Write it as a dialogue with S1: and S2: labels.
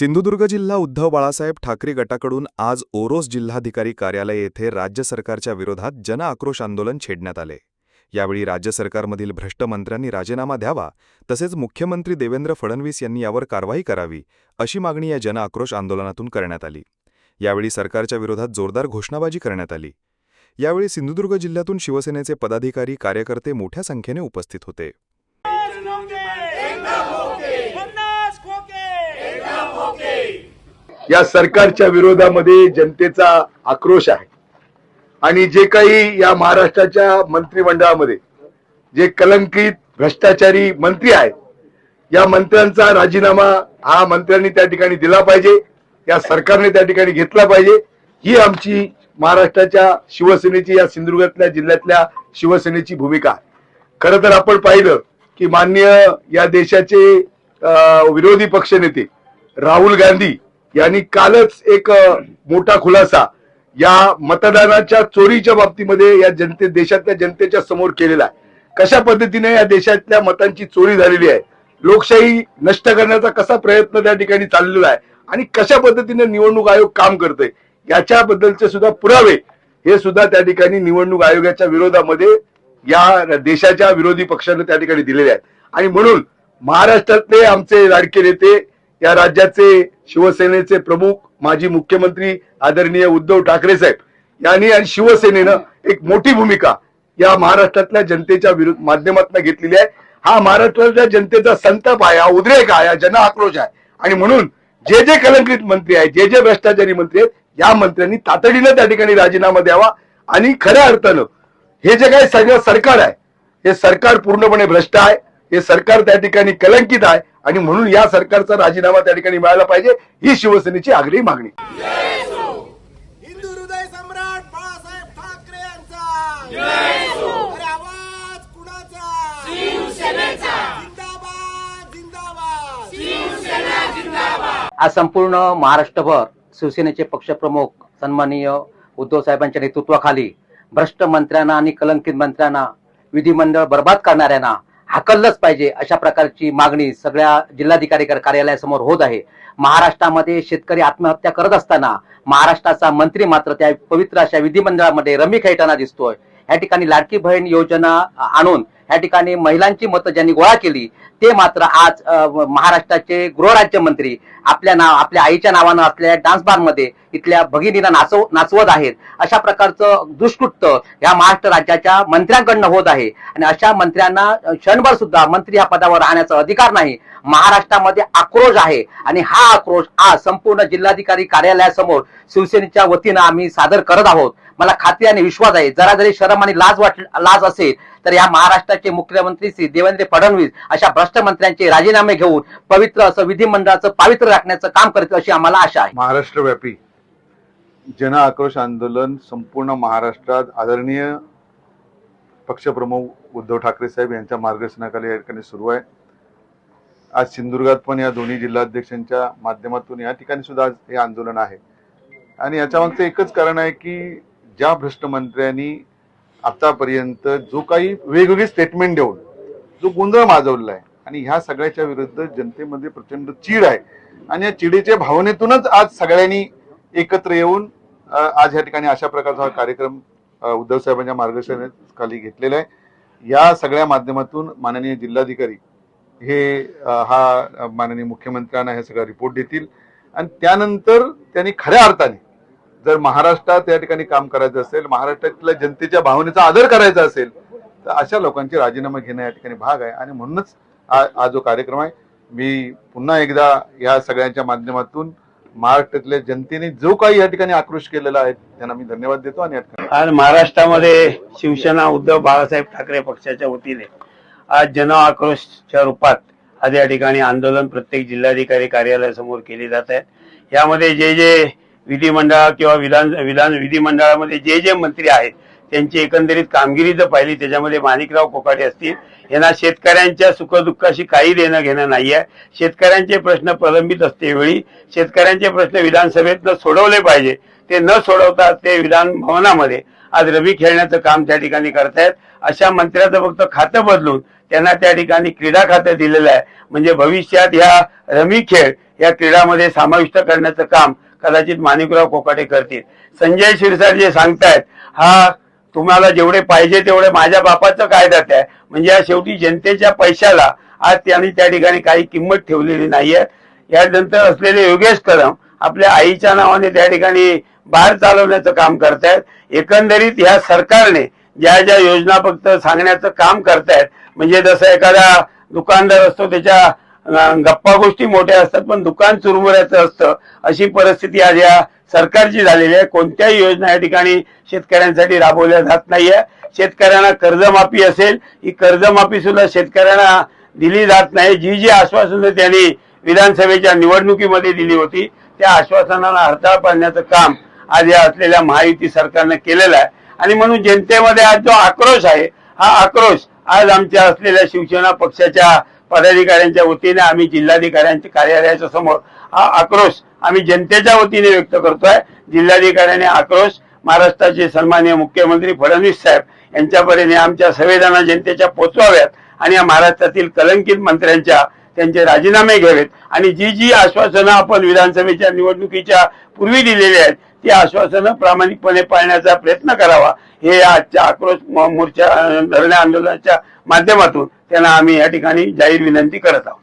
S1: सिंधुदुर्ग जिल्हा उद्धव बाळासाहेब ठाकरे गटाकडून आज ओरोस जिल्हाधिकारी कार्यालय येथे राज्य सरकारच्या विरोधात जनआक्रोश आंदोलन छेडण्यात आले. यावेळी राज्य सरकारमधील भ्रष्ट मंत्र्यांनी राजीनामा द्यावा तसेच मुख्यमंत्री देवेंद्र फडणवीस यांनी यावर कारवाई करावी अशी मागणी या जनआक्रोश आंदोलनातून करण्यात आली. यावेळी सरकारच्या विरोधात जोरदार घोषणाबाजी करण्यात आली. यावेळी सिंधुदुर्ग जिल्ह्यातून शिवसेनेचे पदाधिकारी कार्यकर्ते मोठ्या संख्येने उपस्थित होते.
S2: या सरकारच्या विरोधामध्ये जनतेचा आक्रोश आहे. आणि जे काही या महाराष्ट्राच्या मंत्रिमंडळामध्ये जे कलंकित भ्रष्टाचारी मंत्री आहेत या मंत्र्यांचा राजीनामा हा मंत्र्यांनी त्या ठिकाणी दिला पाहिजे या सरकारने त्या ठिकाणी घेतला पाहिजे. ही आमची महाराष्ट्राच्या शिवसेनेची या सिंधुदुर्गातल्या जिल्ह्यातल्या शिवसेनेची भूमिका आहे. खरं तर आपण पाहिलं की मान्य या देशाचे विरोधी पक्षनेते राहुल गांधी यांनी कालच एक मोठा खुलासा या मतदानाच्या चोरीच्या बाबतीमध्ये या जनते देशातल्या जनतेच्या समोर केलेला आहे. कशा पद्धतीने या देशातल्या मतांची चोरी झालेली आहे? लोकशाही नष्ट करण्याचा कसा प्रयत्न त्या ठिकाणी चाललेला आहे? आणि कशा पद्धतीने निवडणूक आयोग काम करतोय? याच्याबद्दलचे सुद्धा पुरावे हे सुद्धा त्या ठिकाणी निवडणूक आयोगाच्या विरोधामध्ये या देशाच्या विरोधी पक्षाने त्या ठिकाणी दिलेले आहेत. आणि म्हणून महाराष्ट्रातले आमचे लाडके नेते या राज्याचे शिवसेनेचे प्रमुख माजी मुख्यमंत्री आदरणीय उद्धव ठाकरे साहेब यांनी आणि शिवसेनेनं एक मोठी भूमिका या महाराष्ट्रातल्या जनतेच्या विरुद्ध माध्यमातून घेतलेली आहे. हा महाराष्ट्रातल्या जनतेचा संताप आहे हा उद्रेक आहे हा जन आक्रोश आहे. आणि म्हणून जे जे कलंकित मंत्री आहेत जे जे भ्रष्टाचारी मंत्री आहेत या मंत्र्यांनी तातडीनं त्या ठिकाणी राजीनामा द्यावा आणि खऱ्या अर्थानं हे जे काही सगळं सरकार आहे हे सरकार पूर्णपणे भ्रष्ट आहे हे सरकार त्या ठिकाणी कलंकित आहे आणि म्हणून या सरकारचा राजीनामा त्या ठिकाणी मिळाला पाहिजे ही शिवसेनेची आग्रही मागणी.
S3: हिंदू हृदय सम्राट बाळासाहेब ठाकरे यांचा. अरे आवाज कुणाचा? जिंदाबाद जिंदाबाद.
S4: आज संपूर्ण महाराष्ट्रभर शिवसेनेचे पक्षप्रमुख सन्माननीय उद्धव साहेबांच्या नेतृत्वाखाली भ्रष्ट मंत्र्यांना आणि कलंकित मंत्र्यांना विधिमंडळ बर्बाद करणाऱ्यांना हाकललंच पाहिजे अशा प्रकारची मागणी सगळ्या जिल्हाधिकारी कार्यालयासमोर होत आहे. महाराष्ट्रामध्ये शेतकरी आत्महत्या करत असताना महाराष्ट्राचा मंत्री मात्र त्या पवित्र अशा विधिमंडळामध्ये रमी खेळताना दिसतोय. या ठिकाणी लाडकी बहीण योजना आणून या ठिकाणी महिलांची मतं ज्यांनी गोळा केली ते मात्र आज महाराष्ट्राचे गृहराज्यमंत्री आपल्या नाव आपल्या आईच्या नावानं असलेल्या डान्स बारमध्ये इथल्या भगिनीला नाचव नाचवत आहेत. अशा प्रकारचं दुष्कृत्य या महाराष्ट्र राज्याच्या मंत्र्यांकडनं होत आहे. आणि अशा मंत्र्यांना क्षणभर सुद्धा मंत्री या पदावर राहण्याचा अधिकार नाही. महाराष्ट्रामध्ये आक्रोश आहे. आणि हा आक्रोश आज संपूर्ण जिल्हाधिकारी कार्यालयासमोर शिवसेनेच्या वतीनं आम्ही सादर करत आहोत. मला खात्री आणि विश्वास आहे जरा जरी शरम आणि लाज वाट लाज असेल तर या महाराष्ट्राचे मुख्यमंत्री श्री देवेंद्र फडणवीस अशा भ्रष्ट मंत्र्यांचे राजीनामे घेऊन पवित्र असं विधिमंडळाचं पावित्र्य राखण्याचं काम करतील अशी आम्हाला आशा आहे.
S5: महाराष्ट्रव्यापी जन आक्रोश आंदोलन संपूर्ण महाराष्ट्रात आदरणीय पक्षप्रमुख उद्धव ठाकरे साहेब यांच्या मार्गदर्शनाखाली या ठिकाणी सुरू आहे. आज सिंधुदुर्गात पण या दोन्ही जिल्हाध्यक्षांच्या माध्यमातून या ठिकाणी सुद्धा आज हे आंदोलन आहे. आणि याच्यामागचं एकच कारण आहे की ज्या भ्रष्ट मंत्र्यांनी आतापर्यंत जो काही वेगवेगळी स्टेटमेंट देऊन जो गोंधळ माजवलेला आहे आणि ह्या सगळ्याच्या विरुद्ध जनतेमध्ये प्रचंड चीड आहे. आणि या चिडीच्या भावनेतूनच आज सगळ्यांनी एकत्र येऊन आज या ठिकाणी अशा प्रकारचा हा कार्यक्रम उद्धव साहेबांच्या मार्गदर्शनाखाली घेतलेला आहे. या सगळ्या माध्यमातून माननीय जिल्हाधिकारी हे हा माननीय मुख्यमंत्र्यांना हे सगळा रिपोर्ट देतील. आणि त्यानंतर त्यांनी खऱ्या अर्थाने जर महाराष्ट्रात या ठिकाणी काम करायचं असेल महाराष्ट्रातल्या जनतेच्या भावनेचा आदर करायचा असेल तर अशा लोकांचे राजीनामा घेणं या ठिकाणी भाग आहे. आणि म्हणूनच हा जो कार्यक्रम आहे मी पुन्हा एकदा या सगळ्यांच्या माध्यमातून महाराष्ट्रातल्या जनतेने जो काही या ठिकाणी आक्रोश केलेला आहे त्यांना मी धन्यवाद देतो आणि
S6: आज महाराष्ट्रामध्ये शिवसेना उद्धव बाळासाहेब ठाकरे पक्षाच्या वतीने आज जन आक्रोशच्या रूपात आज या ठिकाणी आंदोलन प्रत्येक जिल्हाधिकारी कार्यालयासमोर केले जात आहे यामध्ये जे जे विधिमंडळ किंवा विधान विधान विधिमंडळामध्ये जे जे मंत्री आहेत त्यांची एकंदरीत कामगिरी जर पाहिली त्याच्यामध्ये माणिकराव कोकाटे असतील. यांना शेतकऱ्यांच्या सुखदुःखाशी काही देणं घेणं नाही आहे. शेतकऱ्यांचे प्रश्न प्रलंबित असते वेळी शेतकऱ्यांचे प्रश्न विधानसभेतनं सोडवले पाहिजे. ते न सोडवता ते विधान भवनामध्ये आज रवी खेळण्याचं काम त्या ठिकाणी करतायत. अशा मंत्र्याचं फक्त खातं बदलून त्यांना त्या ठिकाणी क्रीडा खातं दिलेलं आहे. म्हणजे भविष्यात ह्या रमी खेळ या क्रीडामध्ये समाविष्ट करण्याचं काम कदाचित माणिकराव कोकाटे करतील. संजय शिरसाट जे सांगतायत हा तुम्हाला जेवढे पाहिजे तेवढे माझ्या बापाचं कायद्यात आहे. म्हणजे या शेवटी जनतेच्या पैशाला आज त्यांनी त्या ठिकाणी काही किंमत ठेवलेली नाहीये. यानंतर असलेले योगेश कदम आपल्या आईच्या नावाने त्या ठिकाणी बाहेर चालवण्याचं काम करतायत. एकंदरीत ह्या सरकारने ज्या ज्या योजना फक्त सांगण्याचं काम करतायत म्हणजे जसं एखादा दुकानदार असतो त्याच्या गप्पा गोष्टी मोठ्या असतात पण दुकान चुरमुऱ्याचं असतं. अशी परिस्थिती आज या सरकारची झालेली आहे. कोणत्याही योजना या ठिकाणी शेतकऱ्यांसाठी राबवल्या जात नाहीये. शेतकऱ्यांना कर्जमाफी असेल ही कर्जमाफी सुद्धा शेतकऱ्यांना दिली जात नाही. जी जी आश्वासनं त्यांनी विधानसभेच्या निवडणुकीमध्ये दिली होती त्या आश्वासनाला हरताळ पाडण्याचं काम आज या असलेल्या महायुती सरकारनं केलेलं आहे. आणि म्हणून जनतेमध्ये आज जो आक्रोश आहे हा आक्रोश आज आमच्या असलेल्या शिवसेना पक्षाच्या पदाधिकाऱ्यांच्या वतीने आम्ही जिल्हाधिकाऱ्यांच्या कार्यालयाच्या समोर हा आक्रोश आम्ही जनतेच्या वतीने व्यक्त करतोय. जिल्हाधिकाऱ्यांनी आक्रोश महाराष्ट्राचे सन्माननीय मुख्यमंत्री फडणवीस साहेब यांच्यापर्यंत आमच्या संवेदना जनतेच्या पोचवाव्यात आणि या महाराष्ट्रातील कलंकित मंत्र्यांच्या त्यांचे राजीनामे घ्यावेत. आणि जी जी आश्वासनं आपण विधानसभेच्या निवडणुकीच्या पूर्वी दिलेली आहेत ती आश्वासनं प्रामाणिकपणे पाळण्याचा प्रयत्न करावा. हे आजच्या आक्रोश मोर्चा धरणे आंदोलनाच्या माध्यमातून त्यांना आम्ही या ठिकाणी जाहीर विनंती करत आहोत.